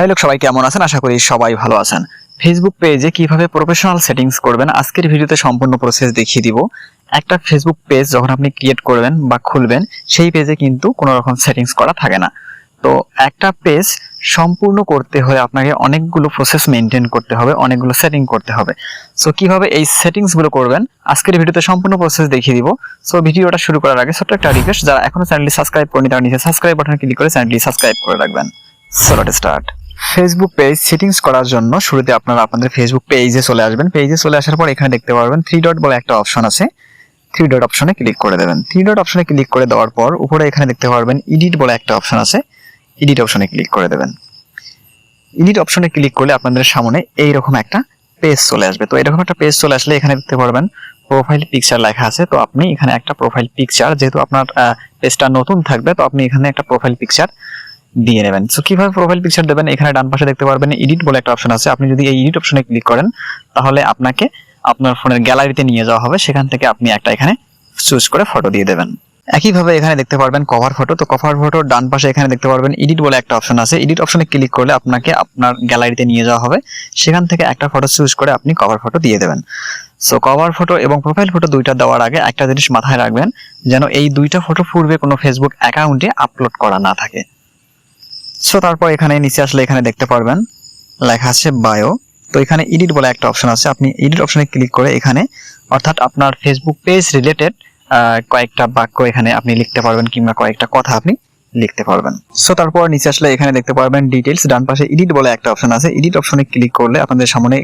ভাই লোক, সবাই কেমন আছেন? আশা করি সবাই ভালো আছেন। ফেসবুক পেজে কীভাবে প্রফেশনাল সেটিংস করবেন, আজকের ভিডিওতে সম্পূর্ণ প্রসেস দেখিয়ে দিব। একটা ফেসবুক পেজ যখন আপনি ক্রিয়েট করবেন বা খুলবেন, সেই পেজে কিন্তু কোনো রকম সেটিংস করা থাকে না। তো একটা পেজ সম্পূর্ণ করতে হলে আপনাকে অনেকগুলো প্রসেস মেনটেন করতে হবে, অনেকগুলো সেটিং করতে হবে। সো কীভাবে এই সেটিংসগুলো করবেন, আজকের ভিডিওতে সম্পূর্ণ প্রসেস দেখিয়ে দিব। সো ভিডিওটা শুরু করার আগে ছোট্ট একটা রিকোয়েস্ট যারা এখনও চ্যানেলটি সাবস্ক্রাইব করেনি, তারা নিচে সাবস্ক্রাইব বাটনে ক্লিক করে চ্যানেলটি সাবস্ক্রাইব করে রাখবেন। So start Facebook page settings করার জন্য শুরুতে আপনারা আপনাদের ফেসবুক পেজে চলে আসবেন। পেজে চলে আসার পর এখানে দেখতে পারবেন থ্রি ডট বলে একটা অপশন আছে। থ্রি ডট অপশনে ক্লিক করে দেবেন। থ্রি ডট অপশনে ক্লিক করে দেওয়ার পর উপরে এখানে দেখতে পারবেন এডিট বলে একটা অপশন আছে। এডিট অপশনে ক্লিক করে দেবেন। এডিট অপশনে ক্লিক করলে আপনাদের সামনে এইরকম একটা পেজ চলে আসবে। তো এরকম একটা পেজ চলে আসলে এখানে দেখতে পারবেন প্রোফাইল পিকচার লেখা আছে। তো আপনি এখানে একটা প্রোফাইল পিকচার যেহেতু আপনার পেজটা নতুন থাকবে, তো আপনি এখানে একটা প্রোফাইল পিকচার দিয়ে নেবেন। সো কীভাবে প্রোফাইল পিকচার দেবেন? এখানে ডান পাশে দেখতে পারবেন এডিট বলে একটা অপশন আছে। আপনি যদি এই এডিট অপশনে ক্লিক করেন, তাহলে আপনাকে আপনার ফোনের গ্যালারিতে নিয়ে যাওয়া হবে। সেখান থেকে আপনি একটা এখানে চুজ করে ফটো দিয়ে দেবেন। একইভাবে এখানে দেখতে পারবেন কভার ফটো তো কভার ফটো ডান পাশে এখানে দেখতে পারবেন এডিট বলে একটা অপশন আছে। এডিট অপশনে ক্লিক করলে আপনাকে আপনার গ্যালারিতে নিয়ে যাওয়া হবে। সেখান থেকে একটা ফটো চুজ করে আপনি কভার ফটো দিয়ে দেবেন। সো কভার ফটো এবং প্রোফাইল ফটো দুইটা দেওয়ার আগে একটা জিনিস মাথায় রাখবেন, যেন এই দুইটা ফটো পূর্বে কোনো ফেসবুক অ্যাকাউন্টে আপলোড করা না থাকে। সো তারপর এখানে নিচে আসলে এখানে দেখতে পারবেন, লেখা আছে বায়ো তো এখানে এডিট বলে একটা অপশন আছে। আপনি এডিট অপশনে ক্লিক করে এখানে, অর্থাৎ আপনার ফেসবুক পেজ রিলেটেড কয়েকটা বাক্য এখানে আপনি লিখতে পারবেন কিংবা কয়েকটা কথা আপনি লিখতে পারবেন। সো তারপর নিচে আসলে এখানে দেখতে পারবেন ডিটেলস ডান পাশে এডিট বলে একটা অপশন আছে। এডিট অপশনে ক্লিক করলে আপনাদের সামনে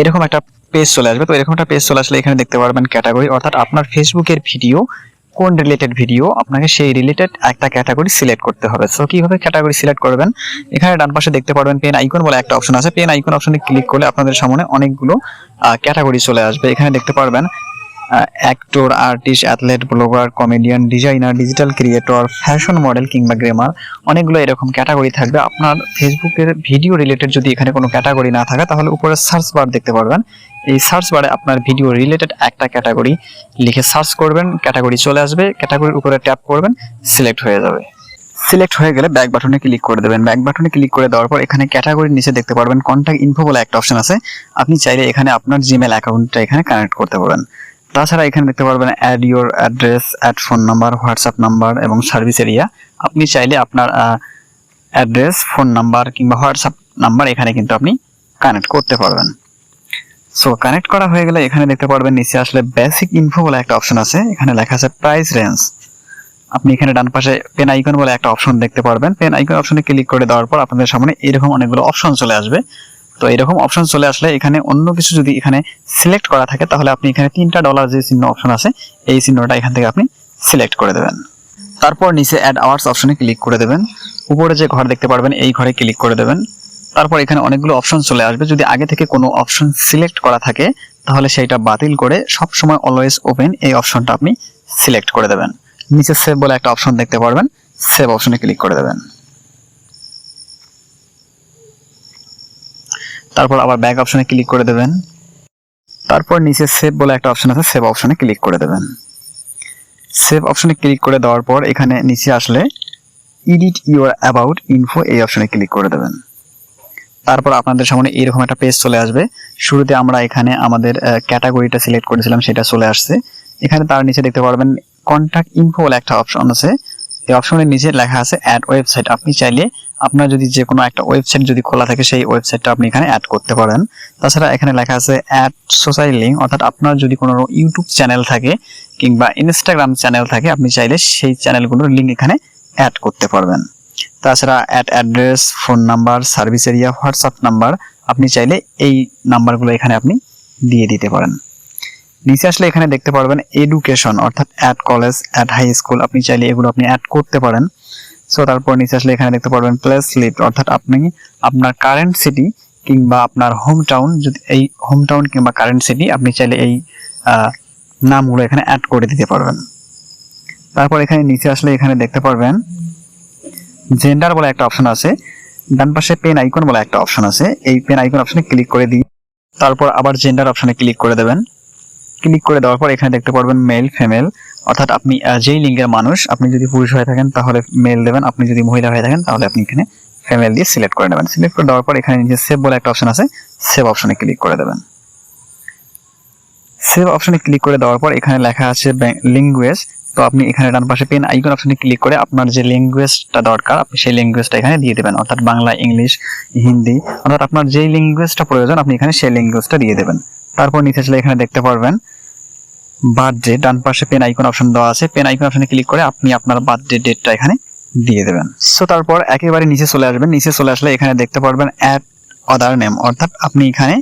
এরকম একটা পেজ চলে আসবে। তো এরকম একটা পেজ চলে আসলে এখানে দেখতে পারবেন ক্যাটাগরি অর্থাৎ আপনার ফেসবুকের ভিডিও কোন রিলেটেড ভিডিও আপনাকে সেই রিলেটেড একটা ক্যাটাগরি সিলেক্ট করতে হবে। সো কীভাবে ক্যাটাগরি সিলেক্ট করবেন? এখানে ডান পাশে দেখতে পারবেন পেন আইকন বলে একটা অপশন আছে। পেন আইকন অপশনে ক্লিক করলে আপনাদের সামনে অনেকগুলো ক্যাটাগরি চলে আসবে। এখানে দেখতে পারবেন actor artist athlete blogger comedian designer digital creator fashion model কিংবা গ্রেমার অনেকগুলো এরকম ক্যাটাগরি থাকবে। আপনার ফেসবুকের ভিডিও রিলেটেড যদি এখানে কোনো ক্যাটাগরি না থাকে, তাহলে উপরে সার্চ বার দেখতে পারবেন। এই সার্চ বারে আপনার ভিডিও রিলেটেড একটা ক্যাটাগরি লিখে সার্চ করবেন ক্যাটাগরি চলে আসবে ক্যাটাগরির উপরে ট্যাপ করবেন সিলেক্ট হয়ে যাবে। সিলেক্ট হয়ে গেলে ব্যাক বাটনে ক্লিক করে দেবেন। ব্যাক বাটনে ক্লিক করে দেওয়ার পর এখানে ক্যাটাগরির নিচে দেখতে পারবেন কন্ট্যাক্ট ইনফো বলে একটা অপশন আছে। আপনি চাইলে এখানে আপনার জিমেল অ্যাকাউন্টটা এখানে কানেক্ট করতে পারবেন। তাছাড়া এখানে দেখতে পারবেন add your address add phone number WhatsApp number এবং সার্ভিস এরিয়া আপনি চাইলে আপনার অ্যাড্রেস ফোন নাম্বার কিংবা হোয়াটসঅ্যাপ নাম্বার এখানে কিন্তু আপনি কানেক্ট করতে পারবেন। সো কানেক্ট করা হয়ে গেলে এখানে দেখতে পারবেন নিচে আসলে বেসিক ইনফো বলে একটা অপশন আছে। এখানে লেখা আছে প্রাইস রেঞ্জ আপনি এখানে ডান পাশে পেন আইকন বলে একটা অপশন দেখতে পারবেন। পেন আইকন অপশনে ক্লিক করে দেওয়ার পর আপনাদের সামনে এরকম অনেকগুলো অপশন চলে আসবে। তো এরকম অপশন চলে আসলে এখানে অন্য কিছু যদি এখানে সিলেক্ট করা থাকে, তাহলে আপনি এখানে তিনটা ডলার যে চিহ্ন অপশন আছে, এই চিহ্নটা এখান থেকে আপনি সিলেক্ট করে দেবেন। তারপর নিচে অ্যাড আওয়ার্স অপশনে ক্লিক করে দেবেন। উপরে যে ঘর দেখতে পারবেন, এই ঘরে ক্লিক করে দেবেন। তারপর এখানে অনেকগুলো অপশন চলে আসবে। যদি আগে থেকে কোনো অপশন সিলেক্ট করা থাকে, তাহলে সেইটা বাতিল করে সব সময় অলওয়েজ ওপেন এই অপশনটা আপনি সিলেক্ট করে দেবেন। নিচে সেভ বলে একটা অপশন দেখতে পারবেন সেভ অপশনে ক্লিক করে দেবেন। তারপর আবার ব্যাক অপশনে ক্লিক করে দেবেন। তারপর নিচে সেভ বলে একটা অপশন আছে সেভ অপশনে ক্লিক করে দেবেন। সেভ অপশনে ক্লিক করে দেওয়ার পর এখানে নিচে আসলে ইডিট ইউর অ্যাবাউট ইনফো এই অপশনে ক্লিক করে দেবেন। তারপর আপনাদের সামনে এরকম একটা পেজ চলে আসবে। শুরুতে আমরা এখানে আমাদের ক্যাটাগরিটা সিলেক্ট করেছিলাম, সেটা চলে আসছে। এখানে তার নিচে দেখতে পারবেন কন্ট্যাক্ট ইনফো বলে একটা অপশন আছে। এই অপশনের নিচে লেখা আছে অ্যাড ওয়েবসাইট আপনি চাইলে আপনার যদি যে কোনো একটা ওয়েবসাইট যদি খোলা থাকে, সেই ওয়েবসাইটটা আপনি এখানে অ্যাড করতে পারেন। তাছাড়া এখানে লেখা আছে অ্যাড সোসাই লিঙ্ক অর্থাৎ আপনার যদি কোনো ইউটিউব চ্যানেল থাকে কিংবা ইনস্টাগ্রাম চ্যানেল থাকে, আপনি চাইলে সেই চ্যানেলগুলোর লিঙ্ক এখানে অ্যাড করতে পারবেন। তাছাড়া add address phone number service area WhatsApp number আপনি চাইলে এই নাম্বারগুলো এখানে আপনি দিয়ে দিতে পারেন। নিচে আসলে এখানে দেখতে পারবেন এডুকেশন অর্থাৎ at college at high school আপনি চাইলে এগুলো আপনি অ্যাড করতে পারেন। সো তারপর নিচে আসলে এখানে দেখতে পারবেন প্লেস স্লিপ অর্থাৎ আপনি আপনার কারেন্ট সিটি কিংবা আপনার হোম টাউন যদি এই হোম টাউন কিংবা কারেন্ট সিটি আপনি চাইলে এই নামগুলো এখানে অ্যাড করে দিতে পারবেন। তারপর এখানে নিচে আসলে এখানে দেখতে পারবেন জেন্ডার বলে একটা অপশন আছে, ডান পাশে পেন আইকন বলে একটা অপশন আছে, এই পেন আইকন অপশনে ক্লিক করে দিই তারপর আবার জেন্ডার অপশনে ক্লিক করে দেবেন। ক্লিক করে দেওয়ার পর এখানে দেখতে পারবেন মেল ফিমেল অর্থাৎ আপনি যেই লিঙ্গের মানুষ, আপনি যদি পুরুষ হয়ে থাকেন, তাহলে মেল দেবেন। আপনি যদি মহিলা হয়ে থাকেন, তাহলে আপনি এখানে ফিমেল দিয়ে সিলেক্ট করে নেবেন। সিলেক্ট করে দেওয়ার পর এখানে নিচে সেভ বলে একটা অপশন আছে সেভ অপশনে ক্লিক করে দেবেন। সেভ অপশনে ক্লিক করে দেওয়ার পর এখানে লেখা আছে ল্যাঙ্গুয়েজ তো আপনি এখানে ডান পাশে পেন আইকন অপশনে ক্লিক করে আপনার যে ল্যাঙ্গুয়েজটা দরকার, আপনি সেই ল্যাঙ্গুয়েজটা এখানে দিয়ে দেবেন। অর্থাৎ বাংলা, ইংলিশ, হিন্দি। অর্থাৎ আপনার যেই ল্যাঙ্গুয়েজটা প্রয়োজন, আপনি এখানে সেই ল্যাঙ্গুয়েজটা দিয়ে দেবেন। তারপর নিচে চলে এখানে দেখতে পারবেন বার্থডে, ডান পাশে পেন আইকন অপশন দেওয়া আছে। পেন আইকন অপশনে ক্লিক করে আপনি আপনার বার্থডে ডেটটা এখানে দিয়ে দেবেন। সো তারপর একেবারে নিচে চলে আসবেন। নিচে চলে আসলে এখানে দেখতে পারবেন অ্যাড অদার নেম অর্থাৎ আপনি এখানে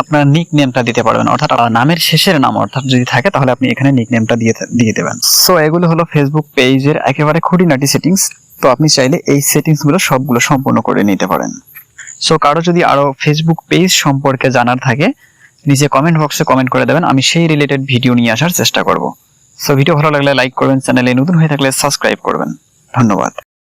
আপনার নিক নেমটা দিতে পারবেন। অর্থাৎ নামের শেষের নাম অর্থাৎ যদি থাকে, তাহলে আপনি এখানে নিক নেমটা দিয়ে দিয়ে দেবেন। সো এগুলো হলো ফেসবুক পেজের একেবারে খুঁটিনাটি সেটিংস তো আপনি চাইলে এই সেটিংসগুলো সবগুলো সম্পূর্ণ করে নিতে পারেন। সো কারও যদি আরও ফেসবুক পেজ সম্পর্কে জানার থাকে নিচে কমেন্ট বক্সে কমেন্ট করে দেবেন, আমি সেই রিলেটেড ভিডিও নিয়ে আসার চেষ্টা করব। সো ভিডিও ভালো লাগলে লাইক করবেন চ্যানেলে নতুন হয়ে থাকলে সাবস্ক্রাইব করবেন। ধন্যবাদ।